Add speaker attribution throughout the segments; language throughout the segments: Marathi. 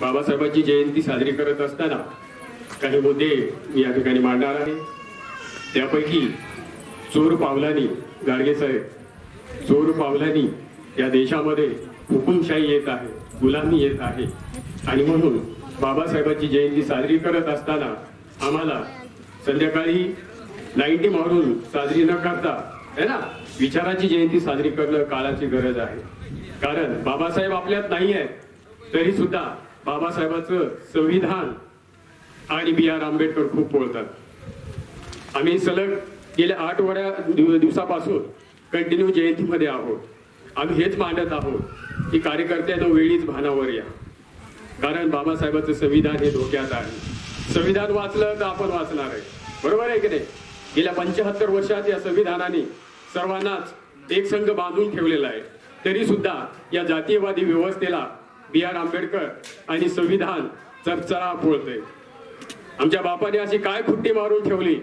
Speaker 1: बाबासाहेबांची जयंती साजरी करत असताना काही मुद्दे मी या ठिकाणी मांडणार आहे. त्यापैकी चोर पावलानी गाडगे साहेब चोर पावलानी या देशामध्ये हुकुमशाही येत आहे गुलामी येत आहे. आणि म्हणून बाबासाहेबांची जयंती साजरी करत असताना आम्हाला संध्याकाळी नाईन्टी मारून साजरी न करता है ना विचाराची जयंती साजरी करणं काळाची गरज आहे. कारण बाबासाहेब आपल्यात नाही आहेत तरी सुद्धा बाबासाहेबाचं संविधान आणि बी आर आंबेडकर खूप बोलतात. आम्ही सलग गेल्या आठ वड्या दिव- दिवसापासून कंटिन्यू जयंतीमध्ये आहोत. आम्ही हेच मांडत आहोत की कार्यकर्त्यानं वेळीच भानावर या. कारण बाबासाहेबांचं संविधान हे धोक्यात आहे. संविधान वाचलं तर आपण वाचणार आहे. बरोबर आहे की नाही? गेल्या पंच्याहत्तर वर्षात या संविधानाने सर्वांनाच एक संघ बांधून ठेवलेला आहे. तरी सुद्धा या जातीयवादी व्यवस्थेला बी आर आंबेडकर आणि संविधान चरचरा पोळतंय आमच्या बापाने अशी काय खुट्टी मारून ठेवली?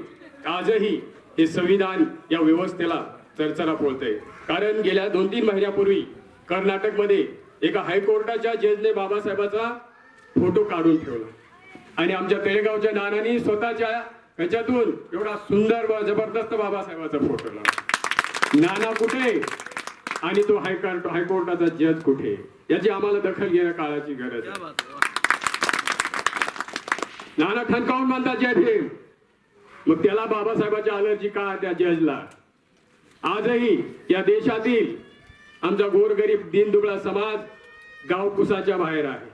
Speaker 1: आजही हे संविधान या व्यवस्थेला चरचरा पोळतंय कारण गेल्या दोन तीन महिन्यापूर्वी कर्नाटकमध्ये एका हायकोर्टाच्या जजने बाबासाहेबाचा फोटो काढून ठेवला. आणि आमच्या तळेगावच्या नानांनी स्वतःच्या ह्याच्यातून एवढा सुंदर व जबरदस्त बाबासाहेबाचा फोटो लावला. नाना कुठे? आणि तो हायकोर्ट हायकोर्टाचा जज कुठे? याची आम्हाला दखल घेणं काळाची गरज आहे. नाना ठणकावून म्हणतात जय भीम. मग त्याला बाबासाहेबाच्या अलर्जी का त्या जजला आजही या देशातील आमचा गोरगरीब दीनदुबळा समाज गावकुसाच्या बाहेर आहे.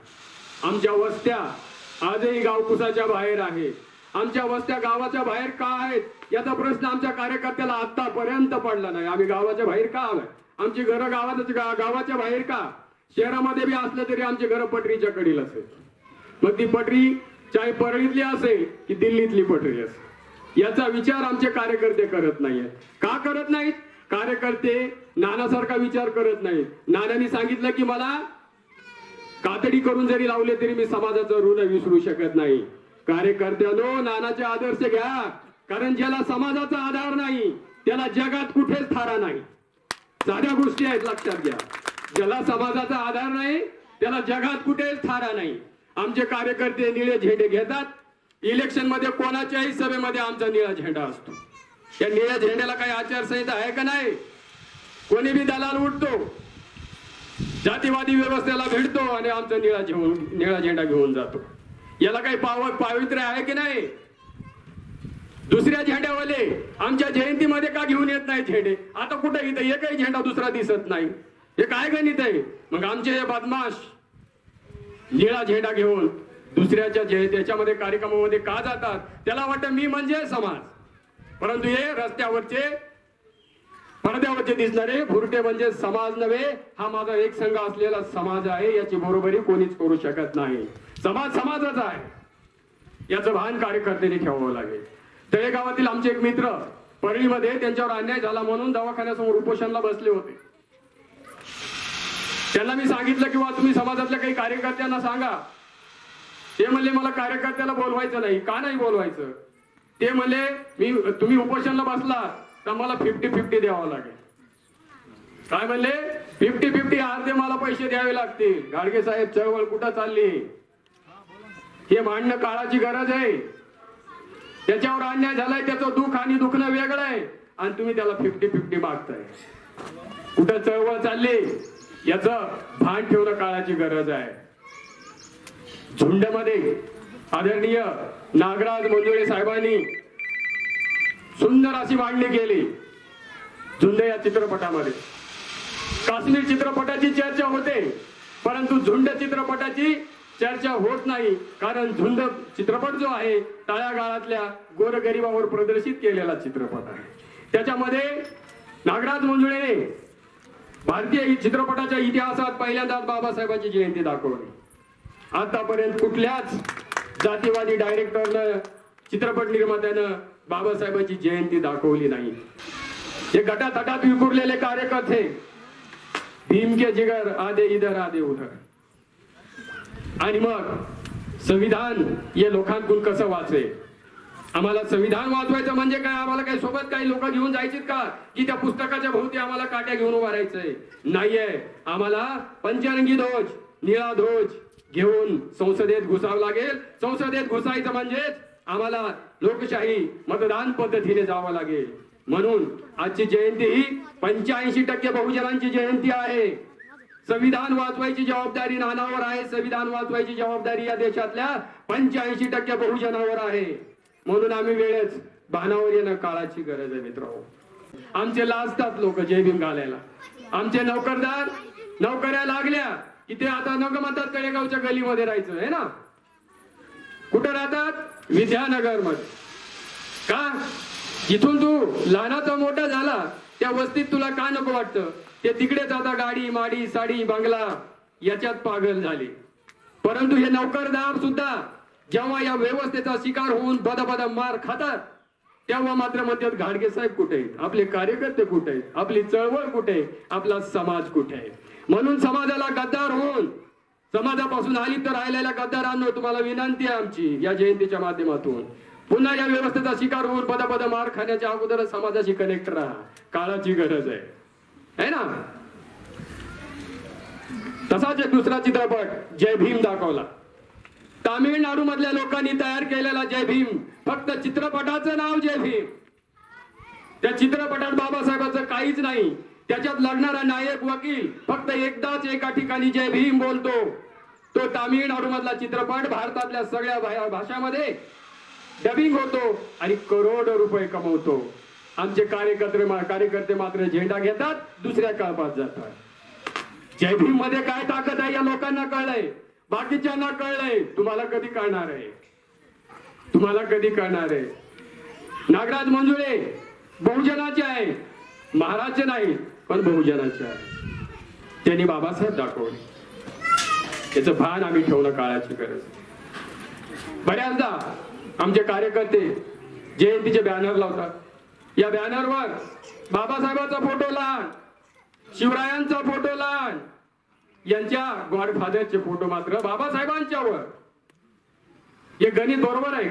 Speaker 1: आमच्या वस्त्या आजही गावकुसाच्या बाहेर आहे. आमच्या वस्त्या गावाच्या बाहेर का आहेत? याचा प्रश्न आमच्या कार्यकर्त्याला आतापर्यंत पडला नाही. आम्ही गावाच्या बाहेर का आलोय? आमची घरं गावात गावाच्या बाहेर का? शहरामध्ये बी असलं तरी आमची घरं पटरीच्या कडील असेल. मग ती पटरी चाहे परळीतली असेल की दिल्लीतली पटरी असेल? याचा विचार आमचे कार्यकर्ते करत नाहीयेत. का करत नाहीत? कार्यकर्ते नानासारखा विचार करत नाहीत. नानांनी सांगितलं की मला कातडी करून जरी लावले तरी मी समाजाचं ऋण विसरू शकत नाही. कार्यकर्त्यानो नानाचे आदर्श घ्या. कारण ज्याला समाजाचा आधार नाही त्याला जगात कुठेच थारा नाही. साध्या गोष्टी आहेत लक्षात घ्या. ज्याला समाजाचा आधार नाही त्याला जगात कुठेच थारा नाही. आमचे कार्यकर्ते निळे झेंडे घेतात. इलेक्शनमध्ये कोणाच्याही सभेमध्ये आमचा निळा झेंडा असतो. या निळ्या झेंड्याला काही आचारसंहिता आहे का नाही? कोणी बी दलाल उठतो जातीवादी व्यवस्थेला भेटतो आणि आमचा निळा घेऊन निळा झेंडा घेऊन जातो. याला काही पाव पावित्र्य आहे की नाही? दुसऱ्या झेंड्यावाले आमच्या जयंतीमध्ये का घेऊन येत नाही झेंडे? आता कुठे इथं एकही झेंडा दुसरा दिसत नाही. हे काय गणित आहे? मग आमचे हे बदमाश. निळा झेंडा घेऊन दुसऱ्याच्या जे त्याच्यामध्ये कार्यक्रमामध्ये का जातात? त्याला वाटतं मी म्हणजे समाज. परंतु हे रस्त्यावरचे पडद्यावरचे दिसणारे भुरटे म्हणजे समाज नव्हे हा माझा एक संघ असलेला समाज आहे याची बरोबरी कोणीच करू शकत नाही. समाज समाजच आहे. याचं भान कार्यकर्त्यांनी ठेवावं लागेल. तळेगावातील आमचे एक मित्र परळीमध्ये त्यांच्यावर अन्याय झाला म्हणून दवाखान्यासमोर उपोषणला बसले होते. त्यांना मी सांगितलं किंवा तुम्ही समाजातल्या काही कार्यकर्त्यांना सांगा ते म्हणले मला कार्यकर्त्याला बोलवायचं नाही. का नाही बोलवायचं? ते म्हणले मी तुम्ही उपोषणला बसला तर मला फिफ्टी फिफ्टी द्यावं लागेल. काय म्हणले? फिफ्टी फिफ्टी अर्धे मला पैसे द्यावे लागतील. गाडगे साहेब चळवळ कुठं चालली? हे मांडणं काळाची गरज आहे. त्याच्यावर अन्याय झालाय त्याचं दुःख आणि दुखणं वेगळं आहे. आणि तुम्ही त्याला फिफ्टी फिफ्टी मागताय. कुठं चळवळ चालली? याचं भान ठेवणं काळाची गरज आहे. झुंडमध्ये आदरणीय नागराज मंजुळे साहेबांनी सुंदर अशी मांडणी केली. झुंड या चित्रपटामध्ये. काश्मीर चित्रपटाची चर्चा होते परंतु झुंड चित्रपटाची चर्चा होत नाही. कारण झुंड चित्रपट जो आहे तळागाळातल्या गोरगरिबावर प्रदर्शित केलेला चित्रपट आहे. त्याच्यामध्ये नागराज मंजुळेने भारतीय चित्रपटाच्या इतिहासात पहिल्यांदाच बाबासाहेबांची जयंती दाखवली. आतापर्यंत कुठल्याच जातीवादी डायरेक्टरनं चित्रपट निर्मात्यानं बाबासाहेबांची जयंती दाखवली नाही. हे गटातटात विखुरलेले कार्यकर्ते भीम के जिगर आधे इधर आधे उधर. आणि मग संविधान या लोकांकडून कसं वाचेल? आम्हाला संविधान वाचवायचं म्हणजे काय? आम्हाला काही सोबत काही लोक घेऊन जायचीत का? की त्या पुस्तकाच्या भोवती आम्हाला काट्या घेऊन उभा राहायचंय? नाहीये. आम्हाला पंचरंगी ध्वज निळा ध्वज घेऊन संसदेत घुसावं लागेल. संसदेत घुसायचं म्हणजेच आम्हाला लोकशाही मतदान पद्धतीने जावं लागेल. म्हणून आजची जयंती ही पंच्याऐंशी टक्के बहुजनांची जयंती आहे. संविधान वाचवायची जबाबदारी नानावर आहे. संविधान वाचवायची जबाबदारी या देशातल्या पंच्याऐंशी टक्के बहुजनावर आहे. म्हणून आम्ही वेळेच भानावर येणं काळाची गरज आहे मित्र आमचे लाजतात लोक जयभीम घालायला. आमचे नोकरदार नोकऱ्या लागल्या की ते आता नग म्हणतात कडेगावच्या गलीमध्ये राहायचं आहे ना? कुठं राहतात? विद्यानगरमध्ये का? जिथून तू लहानाचा मोठा झाला त्या वस्तीत तुला का नको वाटतं? ते तिकडेच आता गाडी माडी साडी बंगला याच्यात पागल झाले. परंतु हे नोकरदार सुद्धा जेव्हा या व्यवस्थेचा शिकार होऊन बदा बदा मार खातात तेव्हा मात्र म्हणतात घाडगे साहेब कुठे आहेत? आपले कार्यकर्ते कुठे आहेत? आपली चळवळ कुठे आहे? आपला समाज कुठे आहे? म्हणून समाजाला गद्दार होऊन समाजापासून आली तर राहिलेल्या गद्दारांनो तुम्हाला विनंती आहे आमची या जयंतीच्या माध्यमातून. पुन्हा या व्यवस्थेचा शिकार होऊन पदा पदा मार खाण्याच्या अगोदर समाजाशी कनेक्ट राहा. काळाची गरज आहे. है ना? तसाच एक दुसरा चित्रपट जय भीम दाखवला. तामिळनाडू मधल्या लोकांनी तयार केलेला जय भीम. फक्त चित्रपटाचं नाव जय भीम. त्या चित्रपटात बाबासाहेबांचं काहीच नाही. त्याच्यात लढणारा नायक वकील फक्त एकदाच एका ठिकाणी जय भीम बोलतो. तो तामिळनाडू मधला चित्रपट भारतातल्या सगळ्या भा- भाषामध्ये डबिंग होतो आणि करोडो रुपये कमवतो. आमचे कार्यकर्ते मा- कार्यकर्ते मात्र झेंडा घेतात दुसऱ्या कळपात जातात. जय भीममध्ये काय ताकद आहे या लोकांना कळलंय. बाकीच्यांना कळलंय तुम्हाला कधी कळणार आहे? तुम्हाला कधी कळणार आहे? नागराज मंजुळे बहुजनाचे आहे महाराजचे नाही पण बहुजनाचे आहे त्यांनी बाबासाहेब दाखवले. त्याचं भान आम्ही ठेवलं काळाची गरज बऱ्याचदा आमचे कार्यकर्ते जयंतीचे बॅनर लावतात. या बॅनरवर बाबासाहेबांचा फोटो लहान शिवरायांचा फोटो लहान यांच्या गॉडफादरचे फोटो मात्र बाबासाहेबांच्यावर. हे गणित बरोबर आहे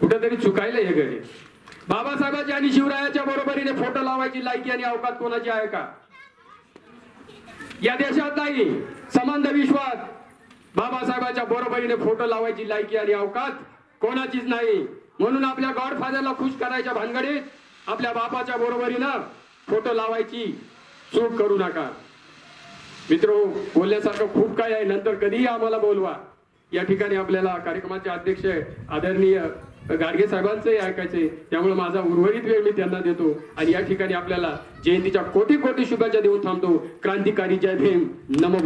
Speaker 1: कुठेतरी चुकायला हे गणित. बाबासाहेबांच्या आणि शिवरायाच्या बरोबरीने फोटो लावायची लायकी आणि अवकात कोणाची आहे का? या देशात नाही समांध विश्वात. बाबासाहेबांच्या बरोबरीने फोटो लावायची लायकी आणि अवकात कोणाचीच नाही. म्हणून आपल्या गॉडफादरला खुश करायच्या भानगडीत आपल्या बापाच्या बरोबरीनं फोटो लावायची चूक करू नका. मित्र बोलल्यासारखं खूप काय आहे. नंतर कधीही आम्हाला बोलवा. या ठिकाणी आपल्याला कार्यक्रमाचे अध्यक्ष आदरणीय गाडगे साहेबांचंही ऐकायचे त्यामुळे माझा उर्वरित वेळ मी त्यांना देतो. आणि या ठिकाणी आपल्याला जयंतीच्या कोटी कोटी शुभेच्छा देऊन थांबतो. क्रांतिकारी जय भीम. नमो